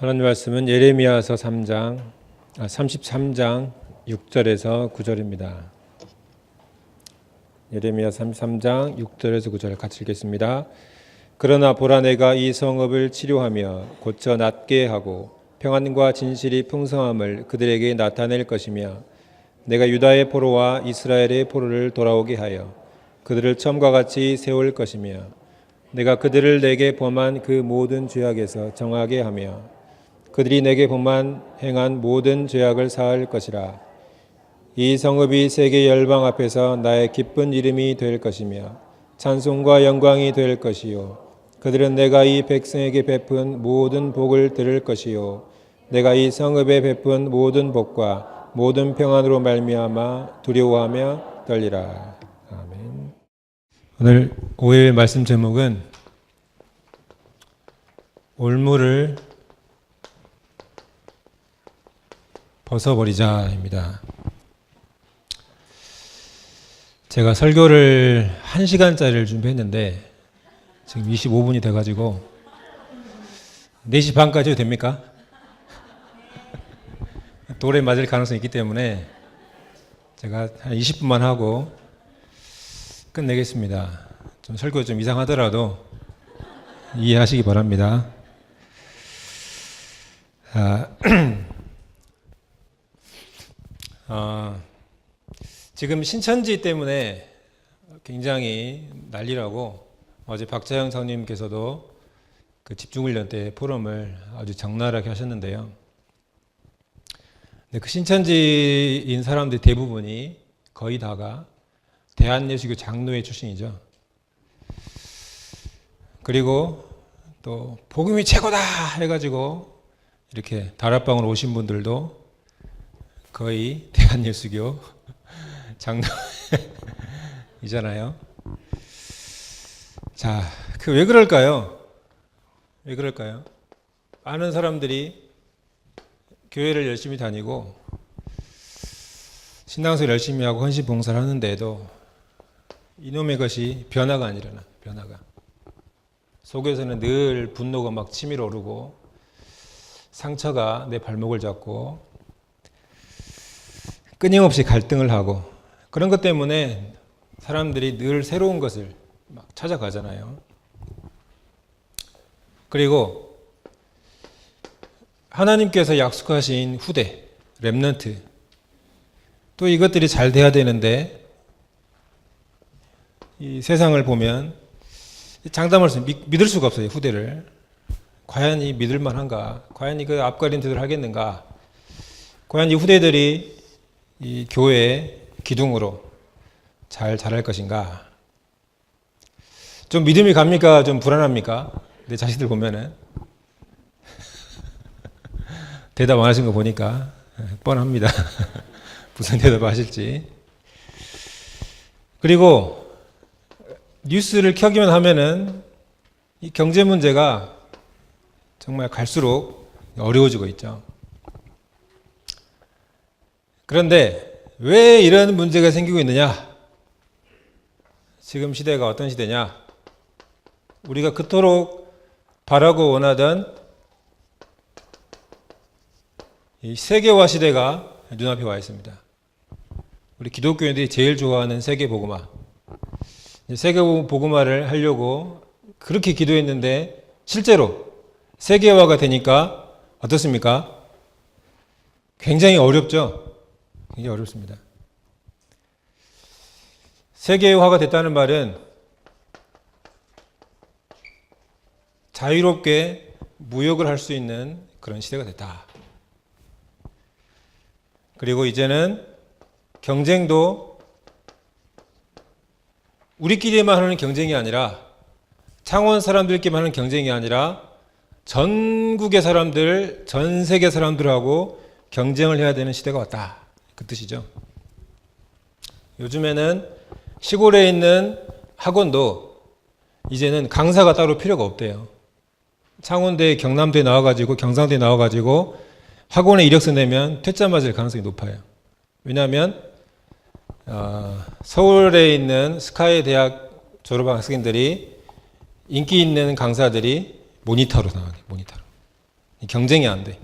하나님 말씀은 예레미야서 3장 아, 33장 6절에서 9절입니다. 예레미야 33장 6절에서 9절 같이 읽겠습니다. 그러나 보라 내가 이 성읍을 치료하며 고쳐 낫게 하고 평안과 진실이 풍성함을 그들에게 나타낼 것이며 내가 유다의 포로와 이스라엘의 포로를 돌아오게 하여 그들을 처음과 같이 세울 것이며 내가 그들을 내게 범한 그 모든 죄악에서 정하게 하며 그들이 내게 범한 행한 모든 죄악을 사할 것이라. 이 성읍이 세계 열방 앞에서 나의 기쁜 이름이 될 것이며 찬송과 영광이 될 것이요. 그들은 내가 이 백성에게 베푼 모든 복을 들을 것이요. 내가 이 성읍에 베푼 모든 복과 모든 평안으로 말미암아 두려워하며 떨리라. 아멘. 오늘 5일 말씀 제목은 올무를 벗어버리자입니다. 제가 설교를 1시간짜리를 준비했는데 지금 25분이 돼가지고 4시 반까지 됩니까? 돌에 맞을 가능성이 있기 때문에 제가 한 20분만 하고 끝내겠습니다. 좀 설교 좀 이상하더라도 이해하시기 바랍니다. 아, 아, 지금 신천지 때문에 굉장히 난리라고 어제 박자영 성님께서도 그 집중훈련 때 포럼을 아주 적나라하게 하셨는데요. 근데 그 신천지인 사람들 대부분이 거의 다가 대한예수교 장로회 출신이죠. 그리고 또 복음이 최고다 해가지고 이렇게 다락방으로 오신 분들도 거의 대한예수교 장로이잖아요. 자, 그 왜 그럴까요? 왜 그럴까요? 많은 사람들이 교회를 열심히 다니고 신앙생활 열심히 하고 헌신 봉사를 하는데도 이놈의 것이 변화가 안 일어나. 변화가. 속에서는 늘 분노가 막 치밀어 오르고 상처가 내 발목을 잡고 끊임없이 갈등을 하고 그런 것 때문에 사람들이 늘 새로운 것을 막 찾아가잖아요. 그리고 하나님께서 약속하신 후대, 렘넌트 또 이것들이 잘 돼야 되는데 이 세상을 보면 장담할 수 믿을 수가 없어요 후대를. 과연 이 믿을 만한가? 과연 이그 앞가림들을 하겠는가? 과연 이 후대들이 이 교회의 기둥으로 잘 자랄 것인가? 좀 믿음이 갑니까? 좀 불안합니까? 내 자식들 보면은. 대답 안 하신 거 보니까 뻔합니다. 무슨 대답 하실지. 그리고 뉴스를 켜기만 하면은 이 경제 문제가 정말 갈수록 어려워지고 있죠. 그런데 왜 이런 문제가 생기고 있느냐? 지금 시대가 어떤 시대냐? 우리가 그토록 바라고 원하던 이 세계화 시대가 눈앞에 와 있습니다. 우리 기독교인들이 제일 좋아하는 세계 복음화. 세계 복음화를 하려고 그렇게 기도했는데 실제로 세계화가 되니까 어떻습니까? 굉장히 어렵죠. 굉장히 어렵습니다. 세계화가 됐다는 말은 자유롭게 무역을 할 수 있는 그런 시대가 됐다. 그리고 이제는 경쟁도 우리끼리만 하는 경쟁이 아니라 창원 사람들끼리만 하는 경쟁이 아니라 전국의 사람들, 전 세계 사람들하고 경쟁을 해야 되는 시대가 왔다. 그 뜻이죠. 요즘에는 시골에 있는 학원도 이제는 강사가 따로 필요가 없대요. 창원대, 경남대 나와가지고 경상대 나와가지고 학원에 이력서 내면 퇴짜 맞을 가능성이 높아요. 왜냐하면 어, 서울에 있는 스카이 대학 졸업한 학생들이 인기 있는 강사들이 모니터로 나가게 모니터로. 경쟁이 안 돼.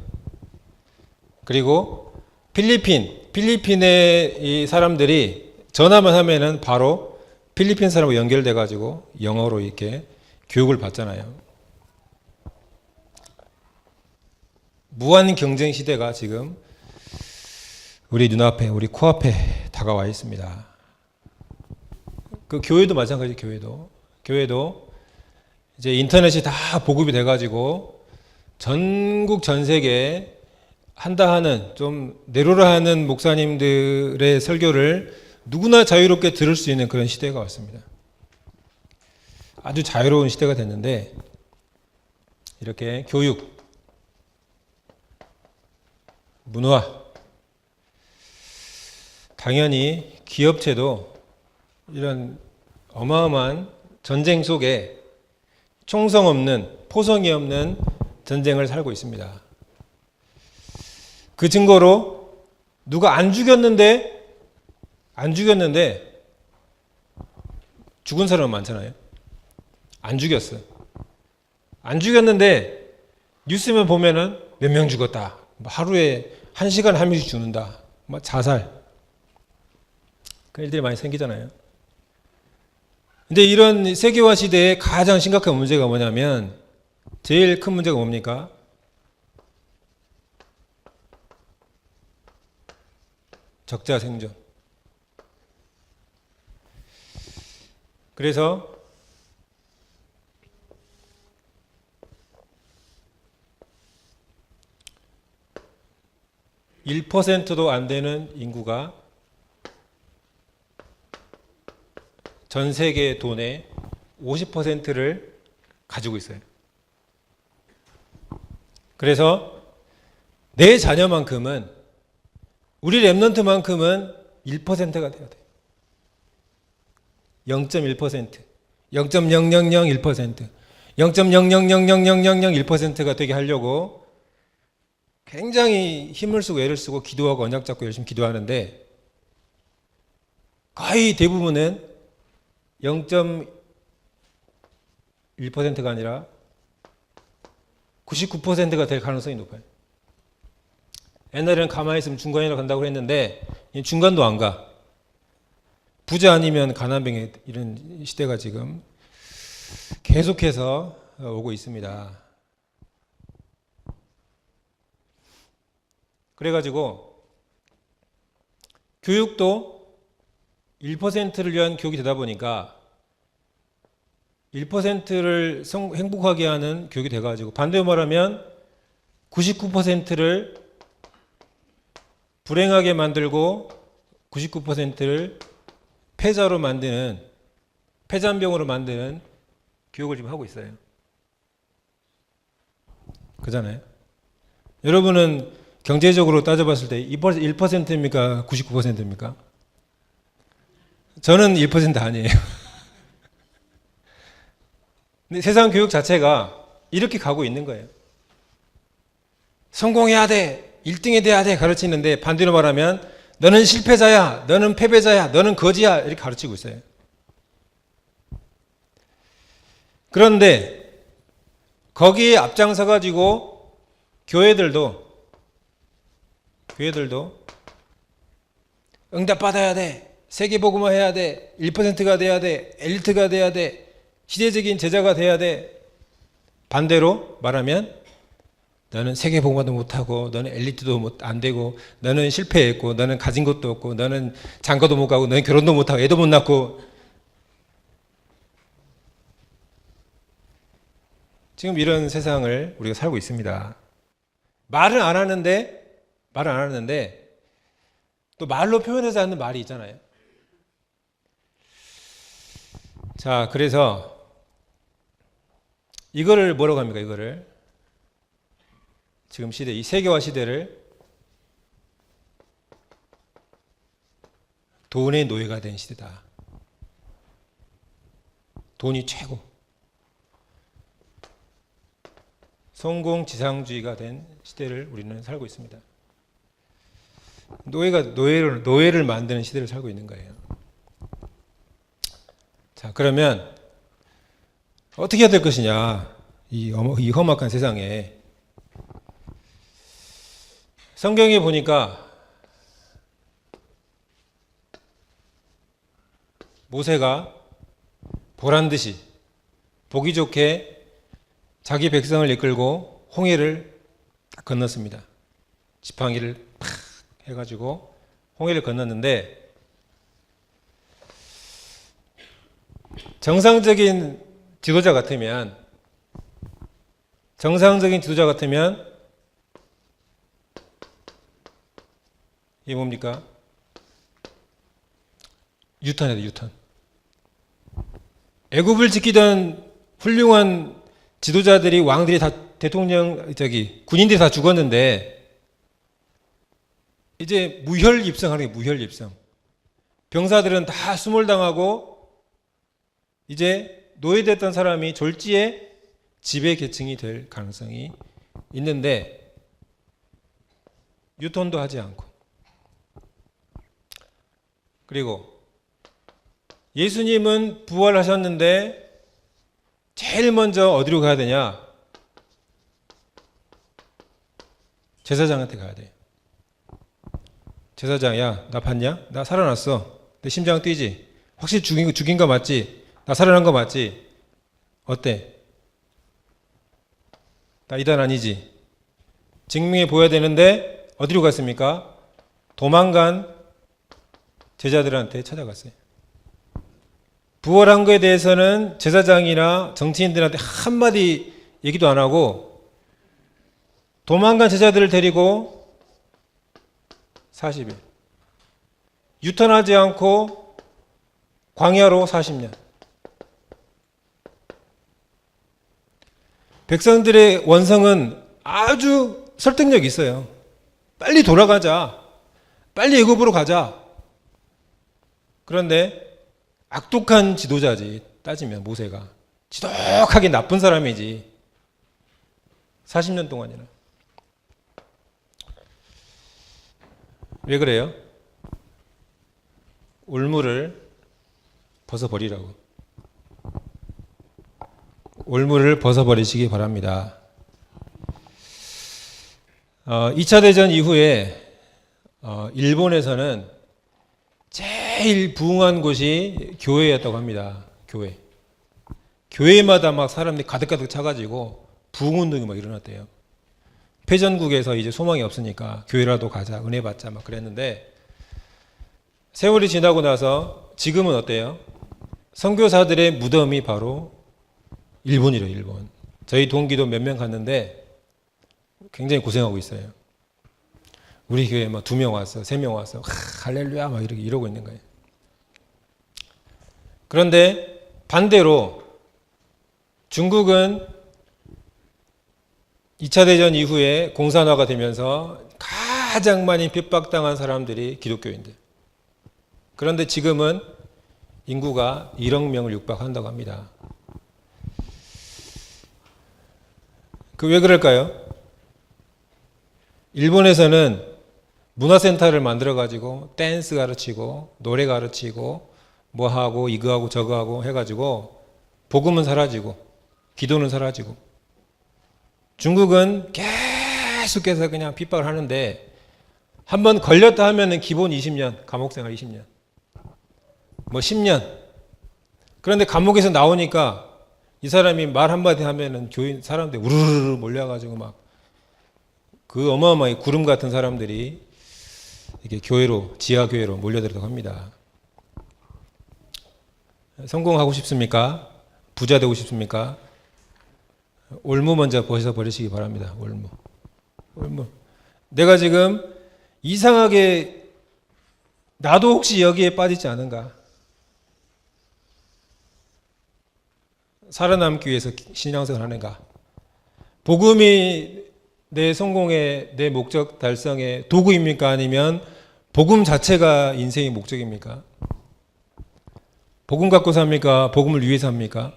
그리고 필리핀, 필리핀의 이 사람들이 전화만 하면은 바로 필리핀 사람과 연결돼 가지고 영어로 이렇게 교육을 받잖아요. 무한 경쟁 시대가 지금 우리 눈앞에, 우리 코앞에 다가와 있습니다. 그 교회도 마찬가지, 교회도. 교회도 이제 인터넷이 다 보급이 돼가지고 전국 전 세계 한다 하는 좀 내로라 하는 목사님들의 설교를 누구나 자유롭게 들을 수 있는 그런 시대가 왔습니다. 아주 자유로운 시대가 됐는데 이렇게 교육, 문화, 당연히 기업체도 이런 어마어마한 전쟁 속에 총성 없는 포성이 없는 전쟁을 살고 있습니다. 그 증거로 누가 안 죽였는데 안 죽였는데 죽은 사람 많잖아요. 안 죽였어. 안 죽였는데 뉴스만 보면은 몇 명 죽었다. 뭐 하루에 한 시간 한 명씩 죽는다. 뭐 자살. 그런 일들이 많이 생기잖아요. 근데 이런 세계화 시대에 가장 심각한 문제가 뭐냐면 제일 큰 문제가 뭡니까? 적자 생존. 그래서 (1%도) 안 되는 인구가 전 세계 돈의 50%를 가지고 있어요. 그래서 내 자녀만큼은 우리 랩런트만큼은 1%가 돼야 돼. 0.1%, 0.0001%, 0.00000001%가 되게 하려고 굉장히 힘을 쓰고 애를 쓰고 기도하고 언약 잡고 열심히 기도하는데 거의 대부분은 0.1%가 아니라 99%가 될 가능성이 높아요. 옛날에는 가만히 있으면 중간이라 간다고 했는데 중간도 안 가. 부자 아니면 가난병에 이런 시대가 지금 계속해서 오고 있습니다. 그래가지고 교육도 1%를 위한 교육이 되다 보니까 1%를 행복하게 하는 교육이 돼가지고 반대로 말하면 99%를 불행하게 만들고 99%를 패자로 만드는 패잔병으로 만드는 교육을 지금 하고 있어요. 그잖아요. 여러분은 경제적으로 따져봤을 때 1%입니까? 99%입니까? 저는 1% 아니에요. 근데 세상 교육 자체가 이렇게 가고 있는 거예요. 성공해야 돼. 1등이 돼야 돼. 가르치는데 반대로 말하면 너는 실패자야. 너는 패배자야. 너는 거지야. 이렇게 가르치고 있어요. 그런데 거기에 앞장서 가지고 교회들도 교회들도 응답 받아야 돼. 세계 복음화 해야 돼. 1%가 돼야 돼. 엘리트가 돼야 돼. 시대적인 제자가 돼야 돼. 반대로 말하면 너는 세계 복음화도 못하고 너는 엘리트도 못 안 되고 너는 실패했고 너는 가진 것도 없고 너는 장가도 못 가고 너는 결혼도 못 하고 애도 못 낳고 지금 이런 세상을 우리가 살고 있습니다. 말을 안 하는데 말을 안 하는데 또 말로 표현하지 않는 말이 있잖아요. 자, 그래서 이거를 뭐라고 합니까? 이거를 지금 시대 이 세계화 시대를 돈의 노예가 된 시대다. 돈이 최고. 성공 지상주의가 된 시대를 우리는 살고 있습니다. 노예가 노예를 노예를 만드는 시대를 살고 있는 거예요. 자, 그러면 어떻게 해야 될 것이냐? 이, 이 험악한 세상에 성경에 보니까 모세가 보란 듯이 보기 좋게 자기 백성을 이끌고 홍해를 딱 건넜습니다. 지팡이를 팍 해가지고 홍해를 건넜는데 정상적인 지도자 같으면 정상적인 지도자 같으면 이게 뭡니까? 돼, 유턴. 애굽을 지키던 훌륭한 지도자들이 왕들이 다 대통령 저기 군인들이 다 죽었는데 이제 무혈 입성하는 게 무혈 입성. 병사들은 다 수몰당하고 이제 노예됐던 사람이 졸지에 지배 계층이 될 가능성이 있는데 유턴도 하지 않고 그리고 예수님은 부활하셨는데 제일 먼저 어디로 가야 되냐? 제사장한테 가야 돼. 제사장, 야, 나 봤냐? 나 살아났어. 내 심장 뛰지? 확실히 죽인 거, 죽인 거 맞지? 나 살아난 거 맞지? 어때? 나 이단 아니지? 증명해 보여야 되는데, 어디로 갔습니까? 도망간 제자들한테 찾아갔어요. 부활한 거에 대해서는 제사장이나 정치인들한테 한마디 얘기도 안 하고 도망간 제자들을 데리고 40일 유턴하지 않고 광야로 40년 백성들의 원성은 아주 설득력 있어요. 빨리 돌아가자. 빨리 애굽으로 가자. 그런데 악독한 지도자지 따지면 모세가 지독하게 나쁜 사람이지 40년 동안이나 왜 그래요? 올무를 벗어버리라고 올무를 벗어버리시기 바랍니다. 어, 2차 대전 이후에 어, 일본에서는 제일 부흥한 곳이 교회였다고 합니다. 교회. 교회마다 막 사람들이 가득가득 차가지고 부흥운동이 막 일어났대요. 패전국에서 이제 소망이 없으니까 교회라도 가자, 은혜 받자 막 그랬는데 세월이 지나고 나서 지금은 어때요? 선교사들의 무덤이 바로 일본이래요, 일본. 저희 동기도 몇 명 갔는데 굉장히 고생하고 있어요. 우리 교회 막 두명 왔어, 세명 왔어, 하, 할렐루야 막 이렇게 이러고 있는 거예요. 그런데 반대로 중국은 2차 대전 이후에 공산화가 되면서 가장 많이 핍박당한 사람들이 기독교인들. 그런데 지금은 인구가 1억 명을 육박한다고 합니다. 그 왜 그럴까요? 일본에서는 문화센터를 만들어 가지고 댄스 가르치고 노래 가르치고 뭐 하고 이거 하고 저거 하고 해가지고 복음은 사라지고 기도는 사라지고. 중국은 계속해서 그냥 핍박을 하는데 한번 걸렸다 하면은 기본 20년 감옥 생활 20년. 뭐 10년. 그런데 감옥에서 나오니까 이 사람이 말 한마디 하면은 교인 사람들 우르르 몰려가지고 막 그 어마어마하게 구름 같은 사람들이 이렇게 교회로 지하 교회로 몰려들다고 합니다. 성공하고 싶습니까? 부자 되고 싶습니까? 올무 먼저 벗어 버리시기 바랍니다. 올무. 올무. 내가 지금 이상하게 나도 혹시 여기에 빠지지 않은가? 살아남기 위해서 신앙생활 하는가? 복음이 내 성공의 내 목적 달성의 도구입니까? 아니면 복음 자체가 인생의 목적입니까? 복음 갖고 삽니까? 복음을 위해서 합니까?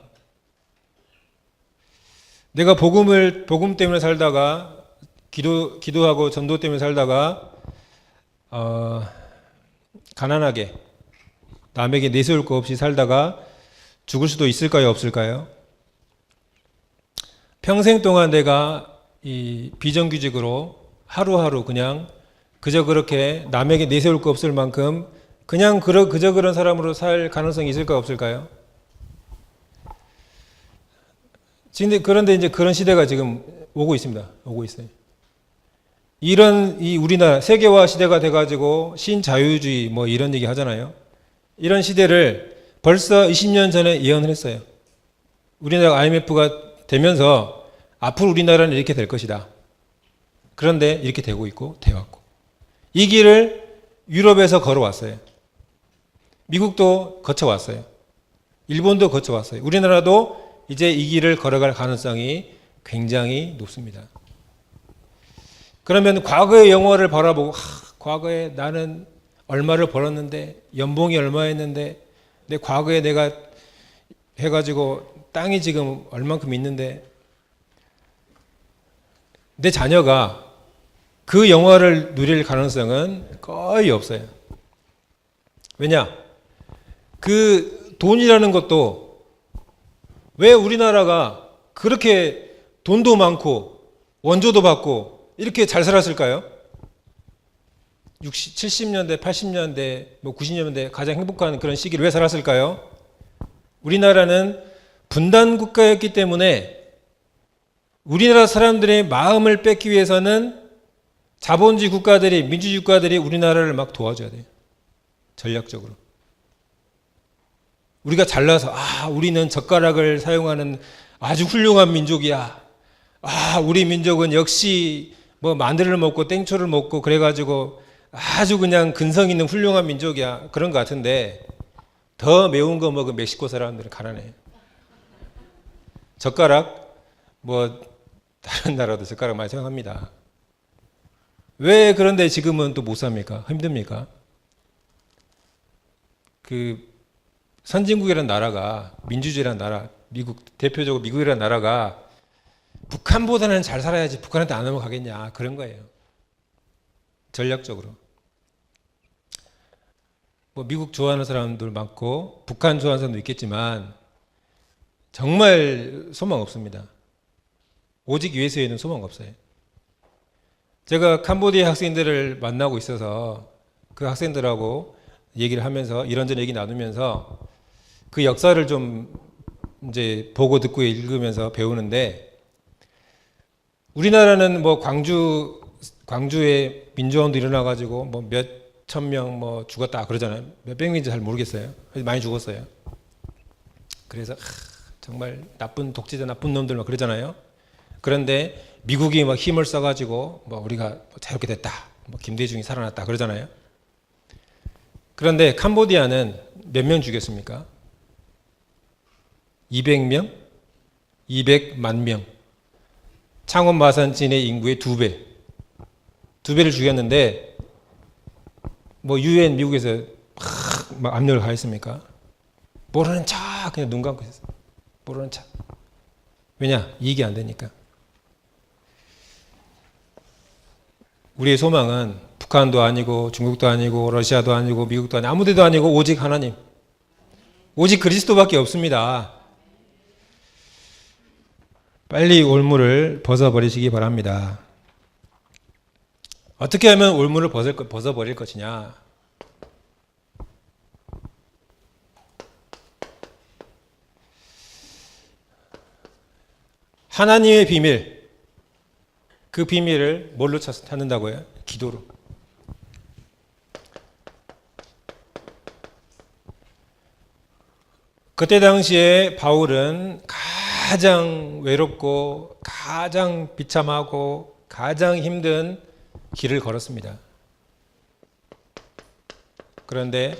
내가 복음을 복음 때문에 살다가 기도 기도하고 전도 때문에 살다가 어, 가난하게 남에게 내세울 거 없이 살다가 죽을 수도 있을까요? 없을까요? 평생 동안 내가 이 비정규직으로 하루하루 그냥 그저 그렇게 남에게 내세울 거 없을 만큼 그냥 그러, 그저 그런 사람으로 살 가능성이 있을까 없을까요? 근데 그런데 이제 그런 시대가 지금 오고 있습니다. 오고 있어요. 이런 이 우리나라 세계화 시대가 돼가지고 신자유주의 뭐 이런 얘기 하잖아요. 이런 시대를 벌써 20년 전에 예언을 했어요. 우리나라 IMF가 되면서 앞으로 우리나라는 이렇게 될 것이다. 그런데 이렇게 되고 있고 되었고 이 길을 유럽에서 걸어왔어요. 미국도 거쳐왔어요. 일본도 거쳐왔어요. 우리나라도 이제 이 길을 걸어갈 가능성이 굉장히 높습니다. 그러면 과거의 영화를 바라보고 하, 과거에 나는 얼마를 벌었는데 연봉이 얼마였는데 내 과거에 내가 해가지고 땅이 지금 얼만큼 있는데 내 자녀가 그 영화를 누릴 가능성은 거의 없어요. 왜냐? 그 돈이라는 것도 왜 우리나라가 그렇게 돈도 많고 원조도 받고 이렇게 잘 살았을까요? 60, 70년대, 80년대, 뭐 90년대 가장 행복한 그런 시기를 왜 살았을까요? 우리나라는 분단 국가였기 때문에 우리나라 사람들의 마음을 뺏기 위해서는 자본주의 국가들이 민주주의 국가들이 우리나라를 막 도와줘야 돼요. 전략적으로. 우리가 잘나서 아 우리는 젓가락을 사용하는 아주 훌륭한 민족이야. 아 우리 민족은 역시 뭐 마늘을 먹고 땡초를 먹고 그래가지고 아주 그냥 근성 있는 훌륭한 민족이야 그런 것 같은데 더 매운 거 먹은 멕시코 사람들은 가난해. 젓가락 뭐 다른 나라도 젓가락 많이 사용합니다. 왜 그런데 지금은 또 못 삽니까? 힘듭니까? 그 선진국이라는 나라가 민주주의라는 나라, 미국 대표적으로 미국이라는 나라가 북한보다는 잘 살아야지 북한한테 안 넘어가겠냐 그런 거예요. 전략적으로. 뭐 미국 좋아하는 사람들 많고 북한 좋아하는 사람도 있겠지만 정말 소망 없습니다. 오직 유에스에는 소망 없어요. 제가 캄보디아 학생들을 만나고 있어서 그 학생들하고 얘기를 하면서 이런저런 얘기 나누면서 그 역사를 좀 이제 보고 듣고 읽으면서 배우는데 우리나라는 뭐 광주 광주에 민주화운동 일어나 가지고 뭐 몇 천 명 뭐 죽었다 그러잖아요. 몇백 명인지 잘 모르겠어요. 많이 죽었어요. 그래서 하, 정말 나쁜 독재자 나쁜 놈들 막 그러잖아요. 그런데 미국이 막 힘을 써가지고 뭐 우리가 자유롭게 됐다. 뭐 김대중이 살아났다 그러잖아요. 그런데 캄보디아는 몇 명 죽였습니까? 200명? 200만 명. 창원 마산진의 인구의 두 배. 두 배를 죽였는데 뭐 유엔 미국에서 막 압력을 가했습니까? 모르는 척 그냥 눈 감고 있었어요. 모르는 척. 왜냐? 이익이 안 되니까. 우리의 소망은 북한도 아니고 중국도 아니고 러시아도 아니고 미국도 아니고 아무 데도 아니고 오직 하나님. 오직 그리스도밖에 없습니다. 빨리 올무를 벗어버리시기 바랍니다. 어떻게 하면 올무를 벗을, 벗어버릴 것이냐? 하나님의 비밀, 그 비밀을 뭘로 찾는다고요? 기도로. 그때 당시에 바울은 가장 외롭고 가장 비참하고 가장 힘든 길을 걸었습니다. 그런데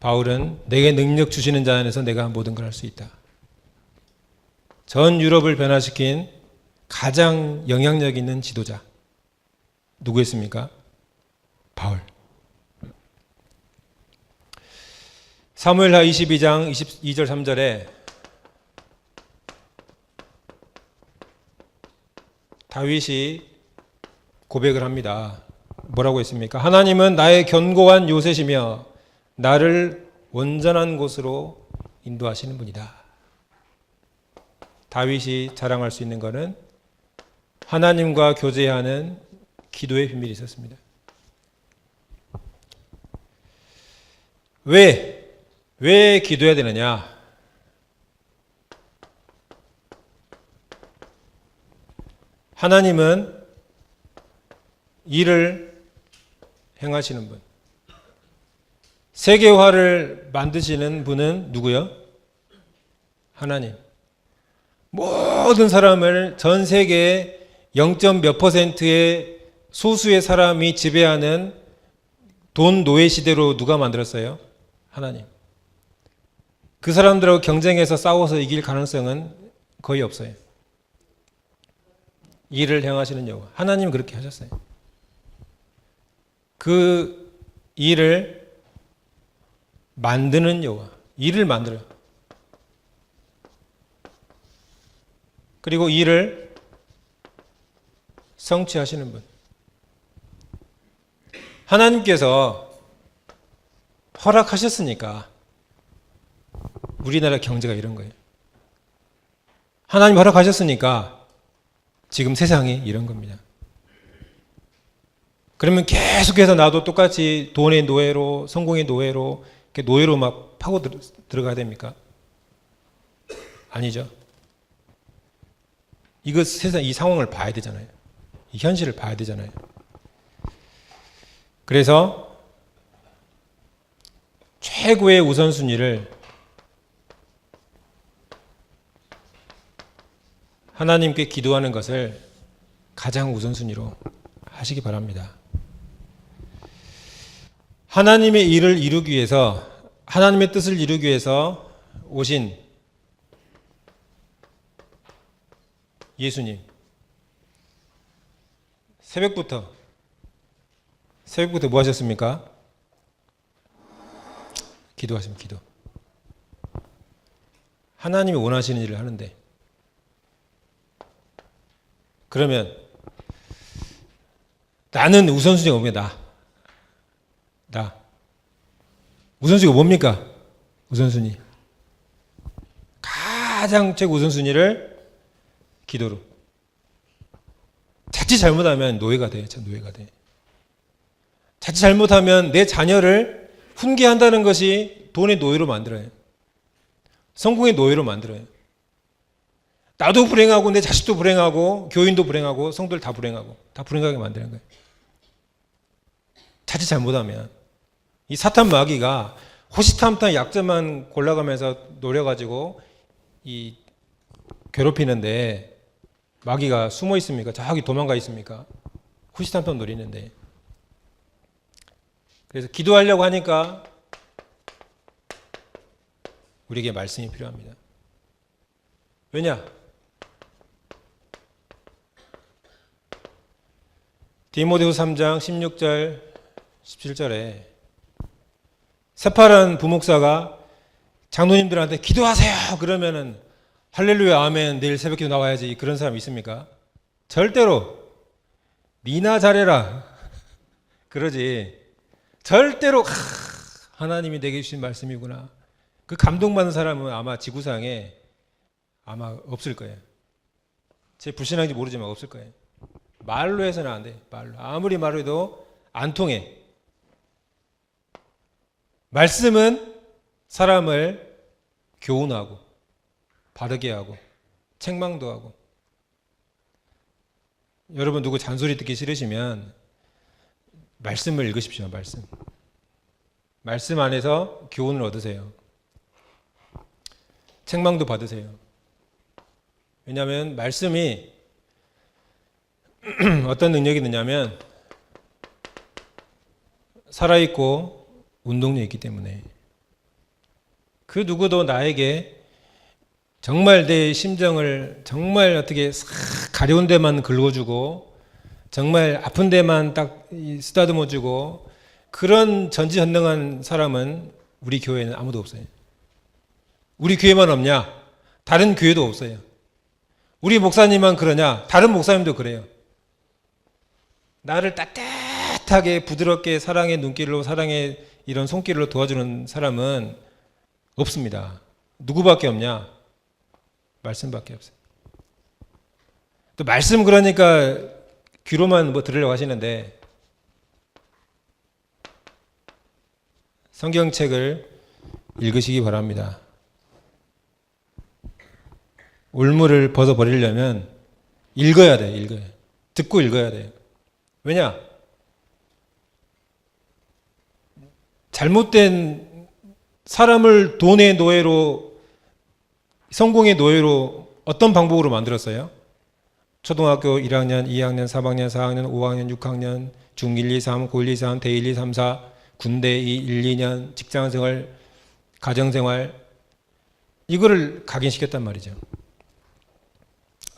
바울은 내게 능력 주시는 자 안에서 내가 모든 걸 할 수 있다. 전 유럽을 변화시킨 가장 영향력 있는 지도자. 누구였습니까? 바울. 사무엘하 22장 22절 3절에 다윗이 고백을 합니다. 뭐라고 했습니까? 하나님은 나의 견고한 요새시며 나를 온전한 곳으로 인도하시는 분이다. 다윗이 자랑할 수 있는 것은 하나님과 교제하는 기도의 비밀이 있었습니다. 왜? 왜 기도해야 되느냐? 하나님은 일을 행하시는 분. 세계화를 만드시는 분은 누구요? 하나님. 모든 사람을 전 세계의 0. 몇 퍼센트의 소수의 사람이 지배하는 돈 노예 시대로 누가 만들었어요? 하나님. 그 사람들하고 경쟁해서 싸워서 이길 가능성은 거의 없어요. 일을 행하시는 여호와. 하나님 그렇게 하셨어요. 그 일을 만드는 여호와. 일을 만들어요. 그리고 일을 성취하시는 분. 하나님께서 허락하셨으니까 우리나라 경제가 이런 거예요. 하나님 허락하셨으니까 지금 세상이 이런 겁니다. 그러면 계속해서 나도 똑같이 돈의 노예로, 성공의 노예로, 노예로 막 파고 들, 들어가야 됩니까? 아니죠. 이거 세상 이 상황을 봐야 되잖아요. 이 현실을 봐야 되잖아요. 그래서 최고의 우선순위를 하나님께 기도하는 것을 가장 우선순위로 하시기 바랍니다. 하나님의 일을 이루기 위해서 하나님의 뜻을 이루기 위해서 오신 예수님 새벽부터 새벽부터 뭐 하셨습니까? 기도하십니다. 기도. 하나님이 원하시는 일을 하는데 그러면 나는 우선순위가 뭡니까? 나. 나. 우선순위가 뭡니까? 우선순위. 가장 최고 우선순위를 기도로. 자칫 잘못하면 노예가 돼. 참 노예가 돼. 자칫 잘못하면 내 자녀를 훈계한다는 것이 돈의 노예로 만들어요. 성공의 노예로 만들어요. 나도 불행하고 내 자식도 불행하고 교인도 불행하고 성도들 다 불행하고 다 불행하게 만드는 거예요. 자칫 잘못하면 이 사탄 마귀가 호시탐탐 약점만 골라가면서 노려가지고 이 괴롭히는데 마귀가 숨어 있습니까? 저기 도망가 있습니까? 호시탐탐 노리는데 그래서 기도하려고 하니까 우리에게 말씀이 필요합니다. 왜냐? 디모데후 3장 16절 17절에 새파란 부목사가 장로님들한테 기도하세요 그러면은 할렐루야 아멘 내일 새벽기도 나와야지 그런 사람 있습니까? 절대로 니나 잘해라 그러지 절대로 하, 하나님이 내게 주신 말씀이구나 그 감동받는 사람은 아마 지구상에 아마 없을 거예요 제 불신한지 모르지만 없을 거예요 말로 해서는 안 돼. 말로. 아무리 말로 해도 안 통해. 말씀은 사람을 교훈하고 바르게 하고 책망도 하고 여러분 누구 잔소리 듣기 싫으시면 말씀을 읽으십시오. 말씀. 말씀 안에서 교훈을 얻으세요. 책망도 받으세요. 왜냐하면 말씀이 어떤 능력이 있느냐면 살아있고 운동력이 있기 때문에 그 누구도 나에게 정말 내 심정을 정말 어떻게 싹 가려운 데만 긁어주고 정말 아픈 데만 딱 쓰다듬어 주고 그런 전지전능한 사람은 우리 교회는 아무도 없어요. 우리 교회만 없냐? 다른 교회도 없어요. 우리 목사님만 그러냐? 다른 목사님도 그래요. 나를 따뜻하게 부드럽게 사랑의 눈길로 사랑의 이런 손길로 도와주는 사람은 없습니다. 누구밖에 없냐? 말씀밖에 없어요. 또 말씀 그러니까 귀로만 뭐 들으려고 하시는데 성경책을 읽으시기 바랍니다. 올무를 벗어버리려면 읽어야 돼, 읽어야 돼. 듣고 읽어야 돼요. 왜냐? 잘못된 사람을 돈의 노예로, 성공의 노예로 어떤 방법으로 만들었어요? 초등학교 1학년, 2학년, 3학년, 4학년, 5학년, 6학년, 중 1, 2, 3, 고 1, 2, 3, 대 1, 2, 3, 4, 군대 2, 1, 2년, 직장생활, 가정생활, 이거를 각인시켰단 말이죠.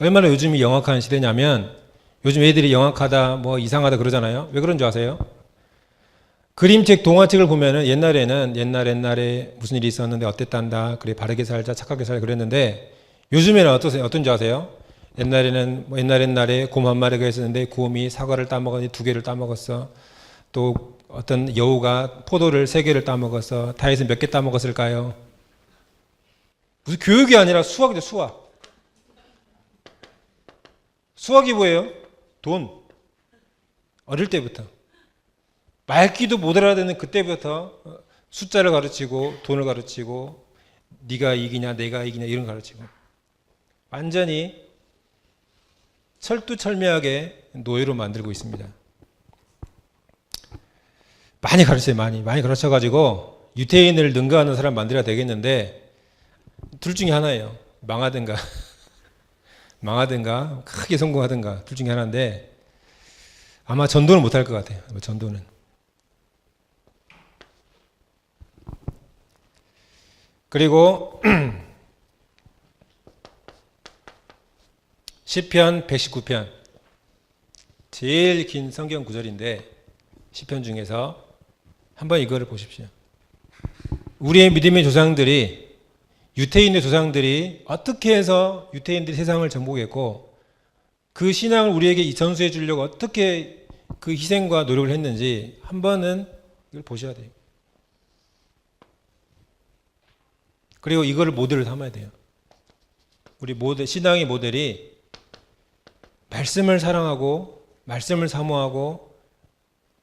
얼마나 요즘이 영악한 시대냐면 요즘 애들이 영악하다 뭐 이상하다 그러잖아요. 왜 그런 줄 아세요? 그림책 동화책을 보면은 옛날에는 옛날 옛날에 무슨 일이 있었는데 어땠단다. 그래 바르게 살자 착하게 살 그랬는데 요즘에는 어떠세요? 어떤지 아세요? 옛날에는 뭐 옛날 옛날에 곰 한 마리가 있었는데 곰이 사과를 따먹었니 두 개를 따먹었어. 또 어떤 여우가 포도를 세 개를 따먹었어. 다윗은 몇 개 따먹었을까요? 무슨 교육이 아니라 수학이죠 수학. 수학이 뭐예요? 돈. 어릴 때부터. 말귀도 못 알아듣는 그때부터 숫자를 가르치고 돈을 가르치고 네가 이기냐 내가 이기냐 이런 거 가르치고 완전히 철두철미하게 노예로 만들고 있습니다. 많이 가르쳐요 많이 많이 가르쳐 가지고 유태인을 능가하는 사람 만들어야 되겠는데 둘 중에 하나예요 망하든가 망하든가 크게 성공하든가 둘 중에 하나인데 아마 전도는 못할 것 같아요. 전도는. 그리고 시편 119편 제일 긴 성경 구절인데 시편 중에서 한번 이거를 보십시오. 우리의 믿음의 조상들이 유태인의 조상들이 어떻게 해서 유태인들이 세상을 정복했고 그 신앙을 우리에게 전수해 주려고 어떻게 그 희생과 노력을 했는지 한 번은 이걸 보셔야 돼요. 그리고 이거를 모델을 삼아야 돼요. 우리 모델, 신앙의 모델이 말씀을 사랑하고 말씀을 사모하고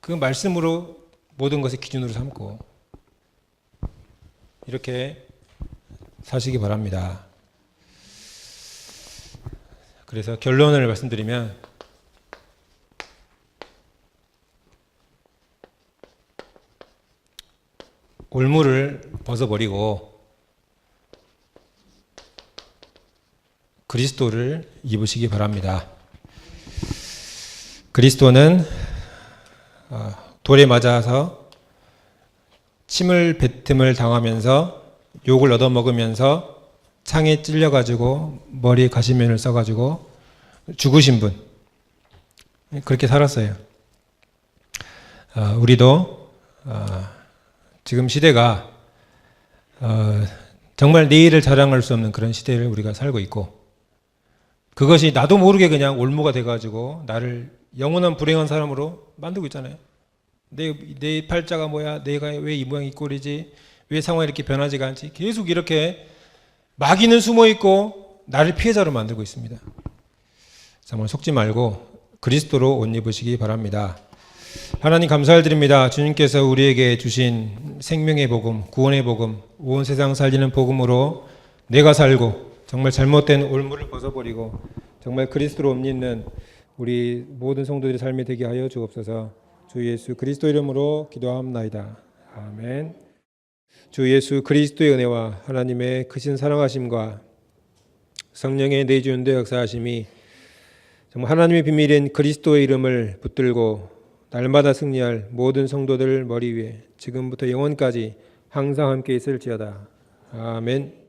그 말씀으로 모든 것을 기준으로 삼고 이렇게 사시기 바랍니다. 그래서 결론을 말씀드리면 올무를 벗어버리고 그리스도를 입으시기 바랍니다. 그리스도는 어, 돌에 맞아서 침을 뱉음을 당하면서 욕을 얻어먹으면서 창에 찔려가지고 머리에 가시면을 써가지고 죽으신 분 그렇게 살았어요. 어, 우리도 어, 지금 시대가 어, 정말 내일을 자랑할 수 없는 그런 시대를 우리가 살고 있고 그것이 나도 모르게 그냥 올무가 돼가지고 나를 영원한 불행한 사람으로 만들고 있잖아요. 내, 내 팔자가 뭐야? 내가 왜 이 모양 이 꼴이지? 왜 상황이 이렇게 변하지가 않지? 계속 이렇게 마귀는 숨어 있고 나를 피해자로 만들고 있습니다. 정말 속지 말고 그리스도로 옷 입으시기 바랍니다. 하나님 감사드립니다. 주님께서 우리에게 주신 생명의 복음, 구원의 복음, 온 세상 살리는 복음으로 내가 살고 정말 잘못된 올무를 벗어버리고 정말 그리스도로 옷 입는 우리 모든 성도들의 삶이 되게 하여 주옵소서. 주 예수 그리스도 이름으로 기도합나이다. 아멘. 주 예수 그리스도의 은혜와 하나님의 크신 사랑하심과 성령의 내주운대 역사하심이 정말 하나님의 비밀인 그리스도의 이름을 붙들고 날마다 승리할 모든 성도들 머리 위에 지금부터 영원까지 항상 함께 있을지어다. 아멘.